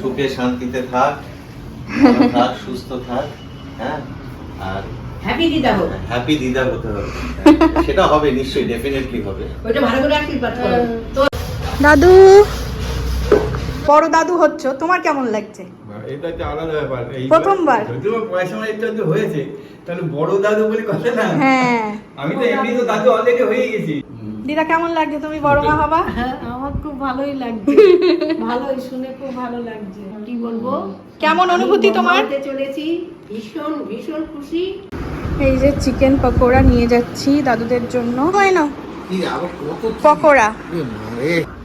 সুখে শান্তিতে থাক থাক সুস্থ থাক হ্যাঁ? আর হ্যাপি দিদা হোক। হ্যাপি দিদা হতে হবে। সেটা হবে নিশ্চয়ই ডেফিনেটলি হবে। ওইটা ভালো করে আশীর্বাদ করো দাদু। বড় দাদু হচ্ছ তোমার কেমন লাগছে? এটা একটা আলাদা ব্যাপার। প্রথমবার? যদিও পয়সা মানে একটু হয়েছে তাহলে বড় দাদু বলে কথা না। হ্যাঁ। আমি তো এমনি তো দাদু অলরেডি হয়ে গেছি। দিদা কেমন লাগছে? তুমি বড় মা হবা? হ্যাঁ, ভালোই লাগছে। ভালোই শুনে খুব ভালো লাগছে। কি বলব? কেমন অনুভূতি তোমার? চলেছি। ভীষণ ভীষণ খুশি। এই যে চিকেন পকোড়া নিয়ে যাচ্ছি দাদুদের জন্য। হয় না। কি আবার কত পকোড়া।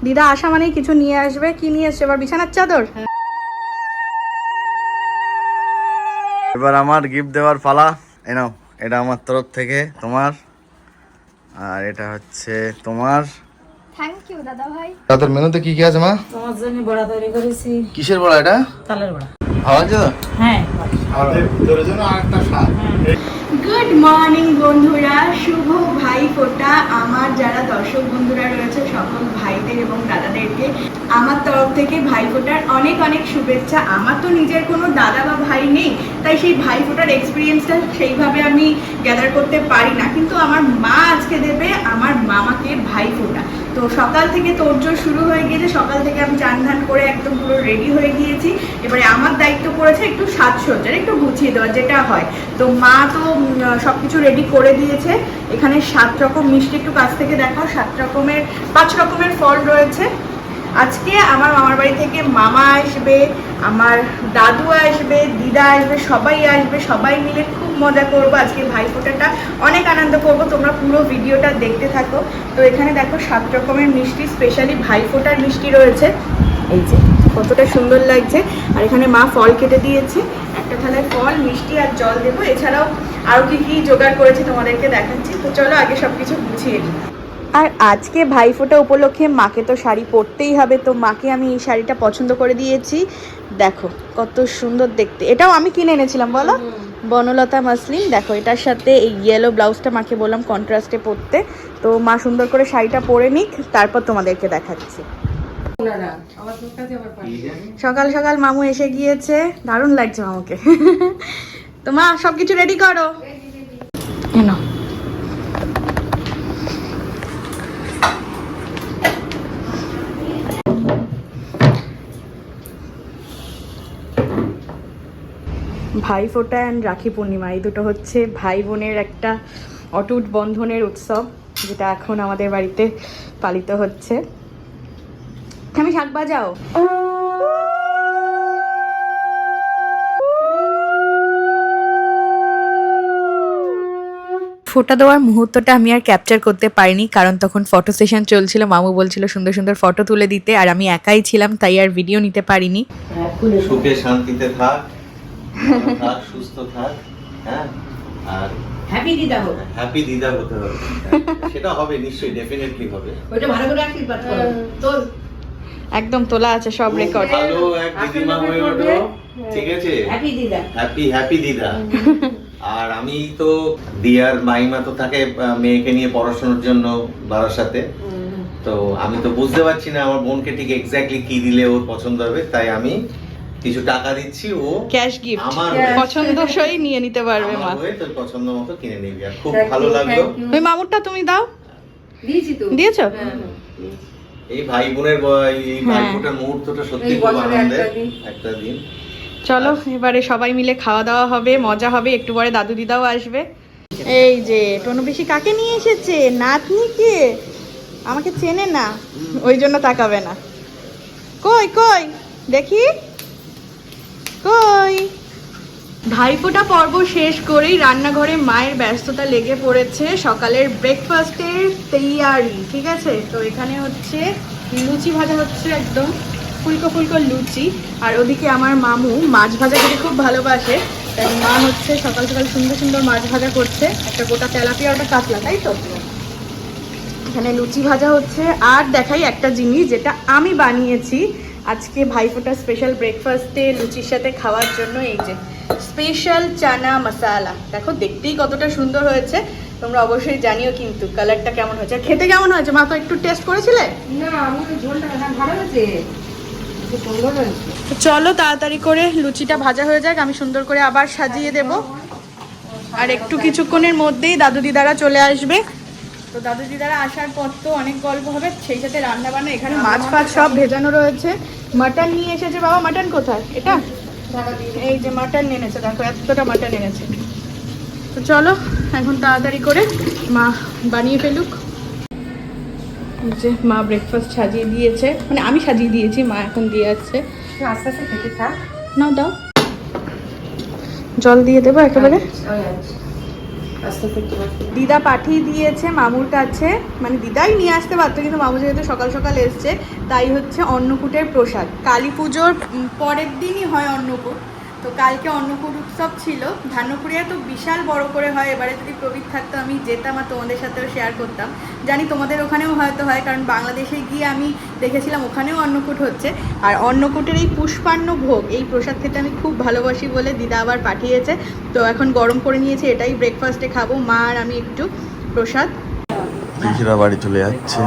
দিদা আসা মানে কিছু নিয়ে আসবে। কি নিয়ে আসছে এবার বিছানার চাদর? এবার আমার গিফট দেওয়ার পালা। এই নাও এটা আমার তরফ থেকে তোমার। আর এটা হচ্ছে তোমার থ্যাংক ইউ দাদা ভাই। মেনুতে কি কি আছে মা? তোমার জন্য বড়া তৈরি করেছি। কিসের বড়া এটা? তালের বড়া। ভালো আছে হ্যাঁ। তোর জন্য আরেকটা স্বাদ গুড মর্নিং বন্ধুরা। শুভ ভাই ফোটা। আমার যারা দর্শক বন্ধুরা রয়েছে সকল ভাইদের এবং দাদাদেরকে আমার তরফ থেকে ভাই ফোটার অনেক অনেক শুভেচ্ছা। আমার তো নিজের কোনো দাদা বা ভাই নেই তাই সেই ভাই ফোটার এক্সপিরিয়েন্সটা সেইভাবে আমি গ্যাদার করতে পারি না। কিন্তু আমার মা আজকে দেবে আমার মামাকে ভাই ফোটা। তো সকাল থেকে তোরজোর শুরু হয়ে গিয়েছে। সকাল থেকে আমি চান ধান করে একদম পুরো রেডি হয়ে গিয়েছি। এবারে আমার দায়িত্ব পড়েছে একটু সাজসজ্জার, একটু গুছিয়ে দেওয়া যেটা হয়। তো মা তো সব কিছু রেডি করে দিয়েছে। এখানে সাত রকম মিষ্টি একটু কাছ থেকে দেখাও। সাত রকমের, পাঁচ রকমের ফল রয়েছে। আজকে আমার মামার বাড়ি থেকে মামা আসবে, আমার দাদু আসবে, দিদা আসবে, সবাই আসবে, সবাই মিলে খুব মজা করব। আজকে ভাইফোঁটাটা অনেক আনন্দ করব, তোমরা পুরো ভিডিওটা দেখতে থাকো। তো এখানে দেখো সাত রকমের মিষ্টি স্পেশালি ভাইফোঁটার মিষ্টি রয়েছে। এই যে, কতটা সুন্দর লাগছে। আর এখানে মা ফল কেটে দিয়েছে। একটা থালায় ফল, মিষ্টি আর জল দেবো। এছাড়াও আরও কি কী জোগাড় করেছে তোমাদেরকে দেখাচ্ছি। তো চলো আগে সব কিছু গুছিয়ে নিই। আর আজকে ভাইফোঁটা উপলক্ষে মাকে তো শাড়ি পরতেই হবে তো মাকে আমি এই শাড়িটা পছন্দ করে দিয়েছি। দেখো কত সুন্দর দেখতে। এটাও আমি কিনে এনেছিলাম বলো? বনলতা মাসলিন দেখো এটার সাথে এই ইয়েলো ব্লাউজটা মাকে বললাম কন্ট্রাস্টে পরতে। তো মা সুন্দর করে শাড়িটা পরে নিক তারপর তোমাদেরকে দেখাচ্ছি। সকাল সকাল মামু এসে গিয়েছে দারুণ লাগছে মামুকে। তো মা সব কিছু রেডি করো এনো ভাই ফোটা অ্যান্ড রাখি পূর্ণিমা। এই দুটো হচ্ছে ভাই বোনের একটা অটুট বন্ধনের উৎসব যেটা এখন আমাদের বাড়িতে পালিত হচ্ছে। আমি শাক বাজাও। ফোটা দেওয়ার মুহূর্তটা আমি আর ক্যাপচার করতে পারিনি কারণ তখন ফটো সেশন চলছিল মামু বলছিল সুন্দর সুন্দর ফটো তুলে দিতে আর আমি একাই ছিলাম তাই আর ভিডিও নিতে পারিনি। সুখে শান্তিতে থাক। থাক সুস্থ থাক হ্যাঁ? আর হ্যাপি দিদা হোক। হ্যাপি দিদা হতে হবে। সেটা হবে নিশ্চয়ই ডেফিনেটলি হবে। ওইটা ভালো করে আশীর্বাদ করো। তো একদম তোলা আছে সব রেকর্ড ভালো এক দিদিমা হয়ে ওঠো ঠিক আছে? হ্যাপি দিদা। হ্যাপি হ্যাপি দিদা। আর আমি তো দিয়ার মাইমা তো থাকে মেয়েকে নিয়ে পড়াশোনার জন্য বারাসাতে। তো আমি তো বুঝতে পারছি না আমার বোনকে ঠিক এক্স্যাক্টলি কি দিলে ওর পছন্দ হবে তাই আমি কিছু টাকা দিচ্ছি ও ক্যাশ গিফট আমার পছন্দসই নিয়ে নিতে পারবে মা। হয়ে তোর পছন্দ মতো কিনে নিবি আর খুব ভালো লাগল। ওই মামুরটা তুমি দাও। দিয়েছি তো। দিয়েছ? হ্যাঁ, এই ভাই বোনের এই ভাই হ্যাঁ। মুহূর্তটা সত্যি খুব আনন্দের। একটা দিন। চলো এবারে সবাই মিলে খাওয়া দাওয়া হবে মজা হবে একটু পরে দাদু দিদাও আসবে। এই যে টনু পিসি কাকে নিয়ে এসেছে? নাতনিকে? আমাকে চেনে না। ওই জন্য তাকাবে না। কই কই? দেখি। কই ভাইফোঁটা পর্ব শেষ করেই রান্নাঘরে মায়ের ব্যস্ততা লেগে পড়েছে সকালের ব্রেকফাস্টের তৈয়ারি, ঠিক আছে? তো এখানে হচ্ছে লুচি ভাজা হচ্ছে একদম, ফুলকো ফুলকো লুচি। আর ওদিকে আমার মামু মাছ ভাজা খেতে খুব ভালোবাসে, তাই মা হচ্ছে সকাল সকাল সুন্দর সুন্দর মাছ ভাজা করছে, একটা গোটা তেলাপিয়া ওটা কাতলা, তাই তো? এখানে লুচি ভাজা হচ্ছে, আর দেখাই একটা জিনিস যেটা আমি বানিয়েছি আজকে ভাইফোঁটা স্পেশাল ব্রেকফাস্টে লুচির সাথে খাওয়ার জন্য এই যে স্পেশাল চানা মশালা দেখো দেখতেই কতটা সুন্দর হয়েছে। তোমরা অবশ্যই জানিও কিন্তু কালারটা কেমন হয়েছে। আর খেতে কেমন হয়েছে? মা তো একটু টেস্ট করেছিলে? না আমি ঝোলটা হ্যাঁ, ভালো হয়েছে। চলো তাড়াতাড়ি করে লুচিটা ভাজা হয়ে যাক। আমি সুন্দর করে আবার সাজিয়ে দেব। আর একটু কিছুক্ষণের মধ্যেই দাদু দিদারা চলে আসবে। তো দাদু দিদারা আসার পর তো অনেক গল্প হবে সেই সাথে রান্না বান্না এখানে মাছ ফাছ সব ভেজানো রয়েছে। মাটন নিয়ে এসেছে বাবা মাটন কোথায়? এটা? এই যে মাটন এনেছে দেখো এতটা মাটন এনেছে। তো চলো এখন তাড়াতাড়ি করে মা বানিয়ে ফেলুক। যে মা ব্রেকফাস্ট সাজিয়ে দিয়েছে। মানে আমি সাজিয়ে দিয়েছি মা এখন দিয়ে যাচ্ছে আস্তে আস্তে খেতে থাক। নাও দাও। জল দিয়ে দেবো একেবারে? আস্তে একটু দিদা পাঠিয়ে দিয়েছে মামুর কাছে। মানে দিদাই নিয়ে আসতে পারতো, কিন্তু মামু যেহেতু সকাল সকাল এসছে, তাই হচ্ছে অন্নকূটের প্রসাদ। কালী পুজোর পরের দিনই হয় অন্নকূট। তো কালকে অন্নকূট উৎসব ছিল। ধান্যপুরিয়া তো বিশাল বড় করে হয়। এবারে যদি প্রবীর থাকতো আমি যেতাম আর তোমাদের সাথেও শেয়ার করতাম। জানি তোমাদের ওখানেও হয়তো হয় কারণ বাংলাদেশে গিয়ে আমি দেখেছিলাম ওখানেও অন্নকূট হচ্ছে। আর অন্নকূটের এই পুষ্পান্ন ভোগ এই প্রসাদ খেতে আমি খুব ভালোবাসি বলে দিদা আবার পাঠিয়েছে। তো এখন গরম করে নিয়েছে এটাই ব্রেকফাস্টে খাব মা আর আমি একটু প্রসাদ। বাড়ি চলে যাচ্ছে।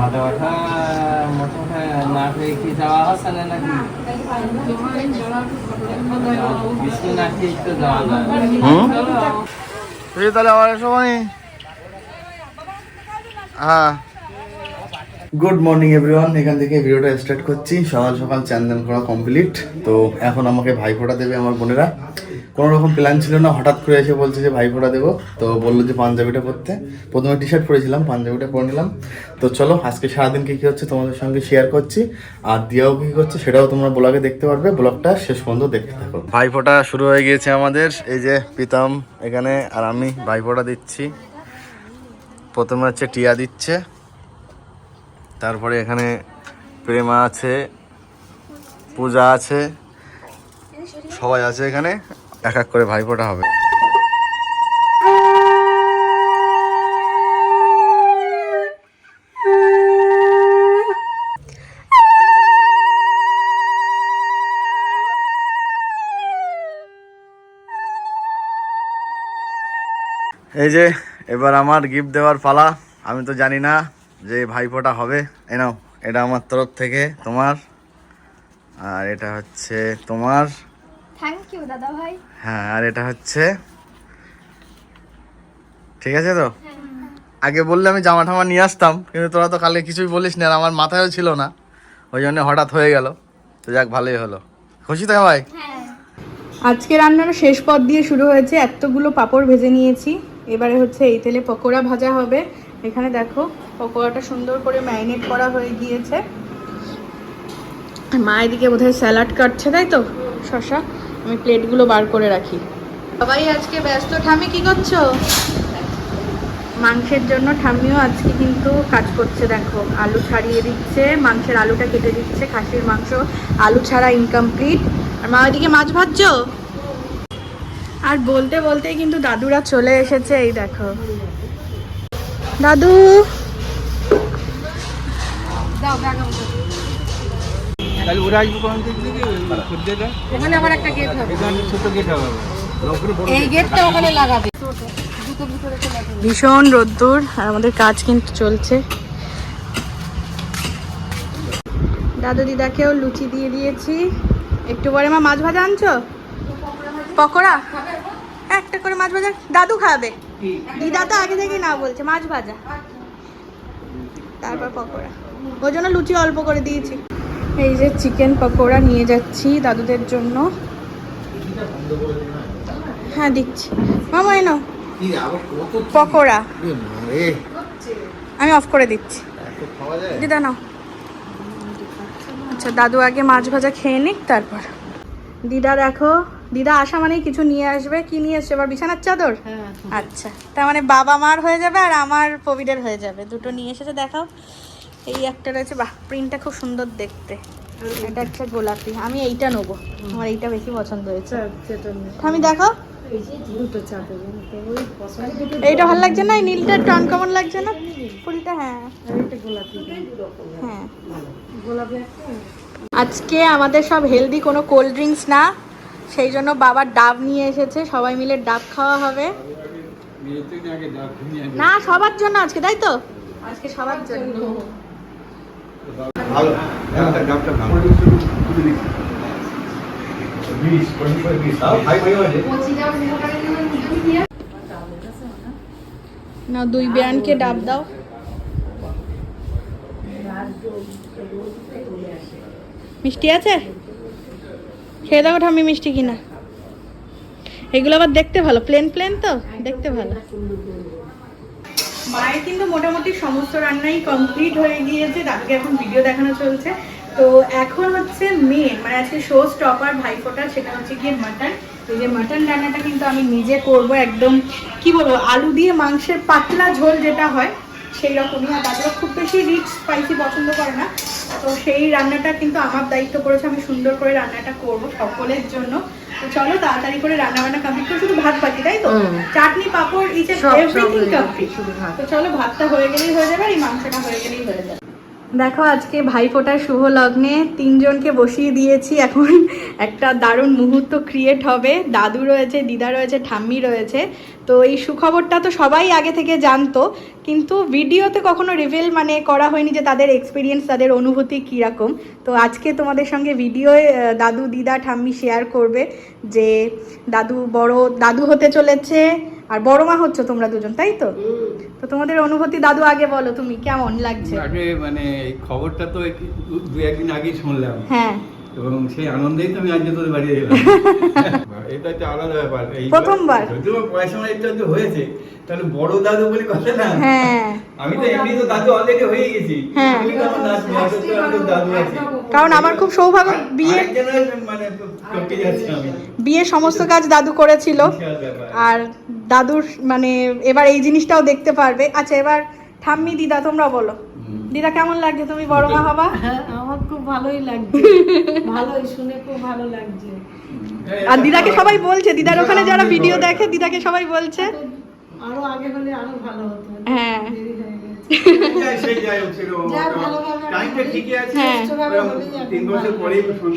হুম তাহলে আবার সময় হ্যাঁ। গুড মর্নিং এভরিওয়ান এখান থেকে ভিডিওটা স্টার্ট করছি। সকাল সকাল চ্যান করা কমপ্লিট তো এখন আমাকে ভাইফোঁটা দেবে আমার বোনেরা। কোনো রকম প্ল্যান ছিল না, হঠাৎ করে এসে বলছে যে ভাই ভাইফোঁটা দেবো। তো বলল যে পাঞ্জাবিটা পরতে প্রথমে টি শার্ট পরেছিলাম, পাঞ্জাবিটা পরে নিলাম। তো চলো, আজকে সারাদিন কী কী হচ্ছে তোমাদের সঙ্গে শেয়ার করছি। আর দিয়াও কী করছে সেটাও তোমরা ব্লগে দেখতে পারবে। ব্লগটা শেষ পর্যন্ত দেখতে থাকো। ভাইফোঁটা শুরু হয়ে গিয়েছে আমাদের। এই যে প্রীতম এখানে আর আমি ভাইফোঁটা দিচ্ছি। প্রথমে হচ্ছে টিয়া দিচ্ছে। তারপরে এখানে প্রেমা আছে, পূজা আছে, সবাই আছে এখানে। এক এক করে ভাইফোঁটা হবে। এই যে, এবার আমার গিফট দেওয়ার পালা। আমি তো জানি না যে ভাইফোঁটা হবে। এই নাও, এটা আমার তরফ থেকে তোমার। আর এটা হচ্ছে তোমার। দাদা ভাই? হ্যাঁ আর এটা হচ্ছে ঠিক আছে তো? আগে বললে আমি জামা ঠামা নিয়ে আসতাম কিন্তু তোরা তো কালকে কিছুই বলিস না আমার মাথায়ও ছিল না ওই জন্য হঠাৎ হয়ে গেল। তো যাক ভালোই হলো। খুশি তো ভাই? আজকে রান্নার শেষ পদ দিয়ে শুরু হয়েছে এতগুলো পাঁপড় ভেজে নিয়েছি। এবারে হচ্ছে এই তেলে পকোড়া ভাজা হবে। এখানে দেখো পকোড়াটা সুন্দর করে ম্যারিনেট করা হয়ে গিয়েছে। আর মা এদিকে বোধহয় স্যালাড কাটছে তাই তো? শশা আমি প্লেটগুলো বার করে রাখি। সবাই আজকে ব্যস্ত। ঠামি কি করছ? মাংসের জন্য ঠাম্মিও আজকে কিন্তু কাজ করছে দেখো। আলু ছাড়িয়ে দিচ্ছে মাংসের আলুটা কেটে দিচ্ছে খাসির মাংস আলু ছাড়া ইনকমপ্লিট আর মা ওইদিকে মাছ ভাজছো? আর বলতে বলতেই কিন্তু দাদুরা চলে এসেছে এই দেখো। দাদু! তাহলে ওরা আসবে কোন দিক থেকে? খদ্দেররা ওখানে আবার একটা গেট হবে। এখানে ছোট গেট হবে। এই গেটটা ওখানে লাগাবে। ভীষণ রোদ্দুর আর আমাদের কাজ কিন্তু চলছে। দাদু দিদাকেও লুচি দিয়ে দিয়েছি। একটু পরে মা মাছ ভাজা আনছো? পকোড়া? একটা করে মাছ ভাজা। দাদু খাবে? দিদা তো আগে থেকেই না বলছে মাছ ভাজা। তারপর পকোড়া। ওই জন্য লুচি অল্প করে দিয়েছি। এই যে চিকেন পকোড়া নিয়ে যাচ্ছি দাদুদের জন্য। হ্যাঁ দিচ্ছি। মামা এনো পকোড়া। আমি অফ করে দিচ্ছি। দিদা নাও। আচ্ছা দাদু আগে মাছ ভাজা খেয়ে নিক তারপর। দিদা দেখো দিদা আসা মানেই কিছু নিয়ে আসবে। কি নিয়ে আসছে এবার বিছানার চাদর? আচ্ছা তার মানে বাবা মার হয়ে যাবে আর আমার প্রবিডের হয়ে যাবে। দুটো নিয়ে এসেছে দেখাও। এই একটা রয়েছে বাহ প্রিন্টটা খুব সুন্দর দেখতে। এটা একটা গোলাপি আমি এইটা নেব আমার এইটা বেশি পছন্দ হয়েছে। আমি দেখো এইটা ভালো লাগছে না? এই নীলটা একটু আনকমন লাগছে না? ফুলটা হ্যাঁ। হ্যাঁ। আজকে আমাদের সব হেলদি কোনো কোল্ড ড্রিঙ্কস না সেই জন্য বাবার ডাব নিয়ে এসেছে সবাই মিলে ডাব খাওয়া হবে। না সবার জন্য আজকে তাই তো? আজকে সবার জন্য। ভালো ভালো। না দুই বিয়ানকে ডাব দাও। মিষ্টি আছে? খেয়ে দেখো ঠাম্মি মিষ্টি কিনা। এগুলো আবার দেখতে ভালো প্লেন প্লেন তো? দেখতে ভালো। মায়ের কিন্তু মোটামুটি সমস্ত রান্নাই কমপ্লিট হয়ে গিয়েছে, দাদুকে এখন ভিডিও দেখানো চলছে। তো এখন হচ্ছে মেন মানে আজকে শো স্টপার ভাইফোঁটা, সেটা হচ্ছে গিয়ে মাটন এই যে মাটন রান্নাটা কিন্তু আমি নিজে করব একদম, কি বলব, আলু দিয়ে মাংসের পাতলা ঝোল যেটা হয় সেই রকমই আর দাদুরা খুব বেশি রিচ স্পাইসি পছন্দ করে না। তো সেই রান্নাটা কিন্তু আমার দায়িত্ব পড়েছে আমি সুন্দর করে রান্নাটা করব সকলের জন্য। তো চলো তাড়াতাড়ি করে রান্না বান্না কমপ্লিট করে শুধু ভাত বাকি তাই তো? Chutney papad each everything complete তো চলো ভাতটা হয়ে গেলেই হয়ে যাবে আর এই মাংসটা হয়ে গেলেই হয়ে যাবে। দেখো আজকে ভাইফোঁটার শুভ লগ্নে তিনজনকে বসিয়ে দিয়েছি এখন একটা দারুণ মুহূর্ত ক্রিয়েট হবে। দাদু রয়েছে দিদা রয়েছে ঠাম্মি রয়েছে। তো এই সুখবরটা তো সবাই আগে থেকে জানতো কিন্তু ভিডিওতে কখনো রিভিল মানে করা হয়নি যে তাদের এক্সপিরিয়েন্স তাদের অনুভূতি কীরকম। তো আজকে তোমাদের সঙ্গে ভিডিওয়ে দাদু দিদা ঠাম্মি শেয়ার করবে যে দাদু বড় দাদু হতে চলেছে আর বড় মা হচ্ছে তোমরা দুজন তাই তো? তো তোমাদের অনুভূতি দাদু আগে বলো তুমি কেমন লাগছে? আগে মানে এই খবরটা তো দু- একদিন আগেই শুনলাম। হ্যাঁ। এবং সেই আনন্দেই তো আমি আজকে তোদের বাড়ি এলাম। এটা একটা আলাদা ব্যাপার। প্রথমবার? যদিও পয়সা একটু একটু হয়েছে তাহলে বড় দাদু বলে কথা না। হ্যাঁ। আমি তো এমনি তো দাদু অলরেডি হয়ে গেছি। হ্যাঁ। দাদু? আছি। কারণ আমার খুব সৌভাগ্য বিয়ে মানে টপকে যাচ্ছি আমি। বিয়ে সমস্ত কাজ দাদু করেছিল। আর দাদুর মানে এবার এই জিনিসটাও দেখতে পারবে। আচ্ছা এবার ঠাম্মি দিদা তোমরা বলো। দিদা কেমন লাগছে? তুমি বড় মা হবা? হ্যাঁ, খুব ভালোই লাগছে। ভালোই শুনে খুব ভালো লাগছে। আর দিদাকে সবাই বলছে দিদার ওখানে যারা ভিডিও দেখে দিদাকে সবাই বলছে। আরও আগে হলে আরও ভালো হতো। হ্যাঁ।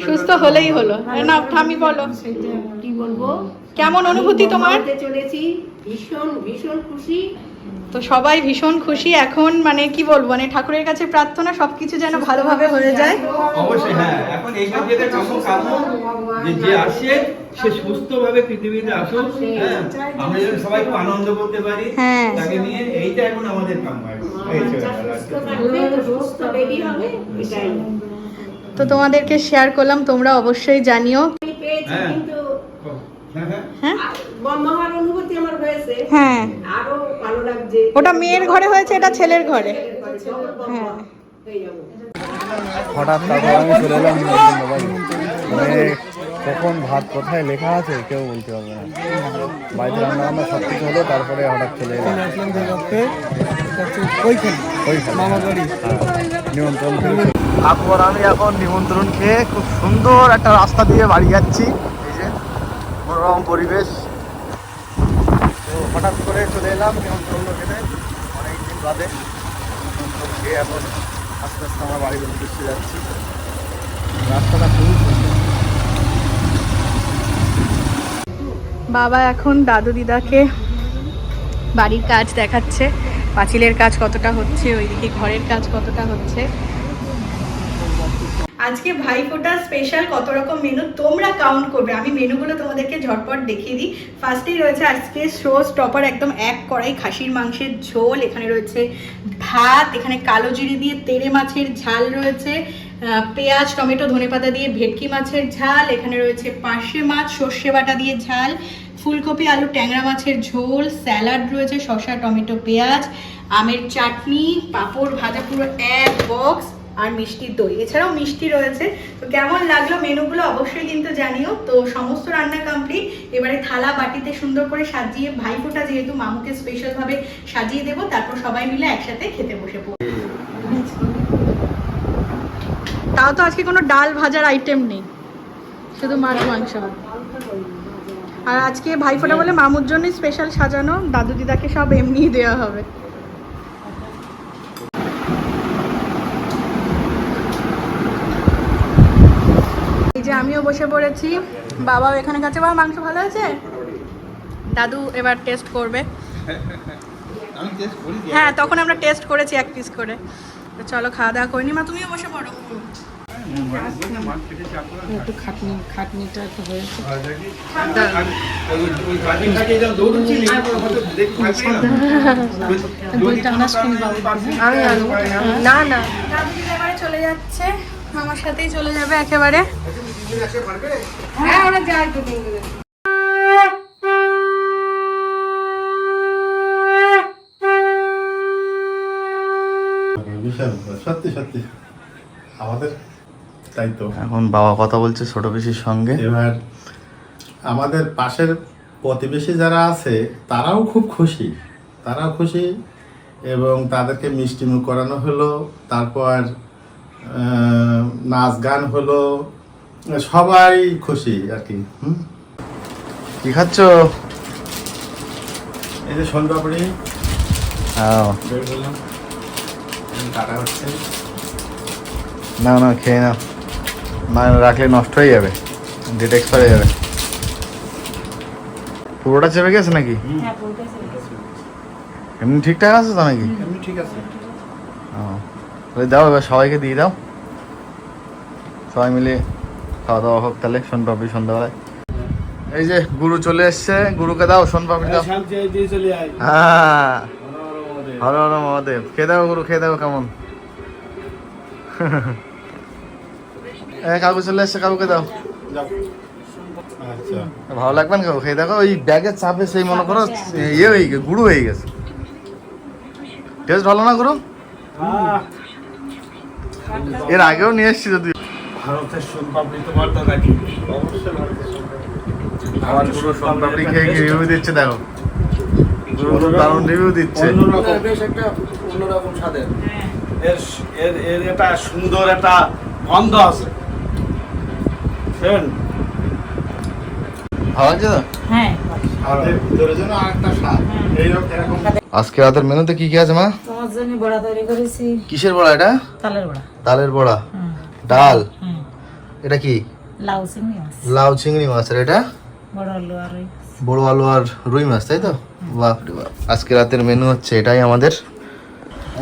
সুস্থ হলেই হলো। না বলো। কি বলব। কেমন অনুভূতি তোমার? চলেছি ভীষণ ভীষণ খুশি। তো সবাই ভীষণ খুশি। এখন মানে কি বলব মানে ঠাকুরের কাছে প্রার্থনা সবকিছু যেন ভালোভাবে হয়ে যায়। অবশ্যই হ্যাঁ। এখন কাম্য কাম্য। যে যে আসে সে সুস্থভাবে পৃথিবীতে আসুক হ্যাঁ। আমরা যেন সবাই খুব আনন্দ করতে পারি। হ্যাঁ। তাকে নিয়ে এইটা এখন আমাদের। এই হবে এটাই তো তোমাদেরকে শেয়ার করলাম তোমরা অবশ্যই জানিও। হ্যাঁ। হ্যাঁ হ্যাঁ। হ্যাঁ? মহার অনুভূতি আমার হয়েছে। হ্যাঁ। আরও ভালো লাগছে। ওটা মেয়ের ঘরে হয়েছে এটা ছেলের ঘরে। হ্যাঁ। হঠাৎ তারপর আমি চলে এলাম মানে কখন ভাত কোথায় লেখা আছে কেউ বলতে পারবে না। বাড়িতে রান্না বান্না সব কিছু হলো তারপরে হঠাৎ চলে এলাম। নিমন্ত্রণ খেয়ে তারপর আমি এখন নিমন্ত্রণ খেয়ে খুব সুন্দর একটা রাস্তা দিয়ে বাড়ি যাচ্ছি। এই যে মনোরম পরিবেশ। হঠাৎ করে চলে এলাম নিমন্ত্রণ খেতে অনেকদিন বাদে। নিমন্ত্রণ খেয়ে এখন আস্তে আস্তে আমার বাড়ির উদ্দেশ্যে যাচ্ছি। রাস্তাটা খুবই বাবা এখন দাদু দিদাকে বাড়ির কাজ দেখাচ্ছে। পাঁচিলের কাজ কতটা হচ্ছে, ওইদিকে ঘরের কাজ কতটা হচ্ছে। আজকে ভাইফোঁটা স্পেশাল কত রকম মেনু তোমরা কাউন্ট করবে। আমি মেনুগুলো তোমাদেরকে ঝটপট দেখিয়ে দিই। ফার্স্টেই রয়েছে আজকে শো স্টপার একদম এক কড়াই খাসির মাংসের ঝোল। এখানে রয়েছে ভাত, এখানে কালো জিরে দিয়ে তেড়ে মাছের ঝাল রয়েছে পেঁয়াজ, টমেটো, ধনেপাতা দিয়ে ভেটকি মাছের ঝাল, এখানে রয়েছে পার্শে মাছ, সর্ষে বাটা দিয়ে ঝাল, ফুলকপি, আলু, ট্যাংরা মাছের ঝোল, স্যালাড রয়েছে, শসা, টমেটো, পেঁয়াজ, আমের চাটনি, পাঁপড় ভাজা পুরো এক বক্স আর মিষ্টির দই। এছাড়াও মিষ্টি রয়েছে। তো কেমন লাগল মেনুগুলো অবশ্যই কিন্তু জানিও। তো সমস্ত রান্না কমপ্লিট এবারে থালা বাটিতে সুন্দর করে সাজিয়ে ভাইফোঁটা যেহেতু মামুকে স্পেশাল ভাবে সাজিয়ে দেবো, তারপর সবাই মিলে একসাথে খেতে বসে পড়ব। তাও তো আজকে কোনো ডাল ভাজার আইটেম নেই। শুধু মাছ মাংস। আর আজকে ভাইফোঁটা বলে মামুর জন্যই স্পেশাল সাজানো। দাদু দিদাকে সব এমনিই দেওয়া হবে। এই যে আমিও বসে পড়েছি। বাবাও এখানে কাছে বাবা মাংস ভালো আছে? দাদু এবার টেস্ট করবে। আমি টেস্ট করি হ্যাঁ তখন আমরা টেস্ট করেছি এক পিস করে। তো চলো খাওয়া দাওয়া করিনি মা তুমিও বসে পড়ো। একটু খাটনি খাটনিটা একটু হয়েছে না। না না। দাদু এবারে চলে যাচ্ছে। আমার সাথেই চলে যাবে একেবারে। হ্যাঁ ওরা যায় তো নিয়ে বিশাল সত্যি সত্যি। আমাদের তাই তো। এখন বাবা কথা বলছে ছোট পিসির সঙ্গে। এবার আমাদের পাশের প্রতিবেশী যারা আছে তারাও খুব খুশি। তারাও খুশি এবং তাদেরকে মিষ্টিমুখ করানো হলো তারপর নাচ গান হলো সবাই খুশি আর কি হুম? কি খাচ্ছ? এই যে সোনপাপড়ি। হ্যাঁ বের করলাম। কাটা হচ্ছে। না না খেয়ে না না রাখলে নষ্ট হয়ে যাবে। ডেট এক্সপায়ার হয়ে যাবে। পুরোটা চেপে গেছে নাকি? এমনি ঠিকঠাক আছে তো নাকি? এমনি ঠিক আছে। ও। তাহলে দাও এবার সবাইকে দিয়ে দাও। সবাই মিলে খাওয়া দাওয়া হোক তাহলে শোন সোনপাপড়ি সন্ধ্যাবেলায়। এই যে গুরু চলে এসছে। গুরুকে দাও সোনপাপড়ি দাও। হ্যাঁ। হর হর মহাদেব। খেয়ে দাও গুরু খেয়ে দাও কেমন। এ কাকু চলে এসছে কাকুকে দাও। ভালো লাগবে না কাকু? খেয়ে দেখো ওই ব্যাগের চাপে সেই মনে করো ইয়ে হয়ে গেছে গুঁড়ো হয়ে গেছে। টেস্ট ভালো না গুরু? এর আগেও নিয়ে এসছি যদি ভারতের তোমার তো নাকি? আমার পুরো খেয়ে রিভিউ দিচ্ছে দেখো। তো দারুণ রিভিউ দিচ্ছে। বেশ একটা অন্যরকম স্বাদের। এর এর এর একটা সুন্দর একটা গন্ধ আছে। শোন ভালো লাগছে তো? হ্যাঁ। আজকে রাতের মেনুতে কি কি আছে মা? তোমার জন্য বড়া তৈরি করেছি। কিসের বড়া এটা? তালের বড়া। ডালের বড়া। ডাল। হুম এটা কি? লাউ চিংড়ি মাছ। লাউ চিংড়ি মাছ আর এটা? বড় আলু আর রুই মাছ। তাই তো? বাপ রে বাপ আজকে রাতের মেনু হচ্ছে এটাই আমাদের।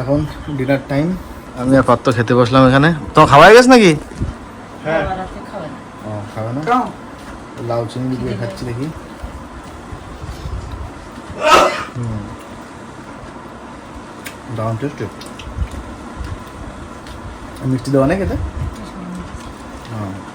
এখন ডিনার টাইম আমি আর পাত্র খেতে বসলাম এখানে। তোমার খাওয়া গেছ নাকি? খাবে না? লাউ চিংড়ি দিয়ে খাচ্ছি দেখি। হুম। দারুণ টেস্টি মিষ্টি দেওয়া নেই খেতে? Oh.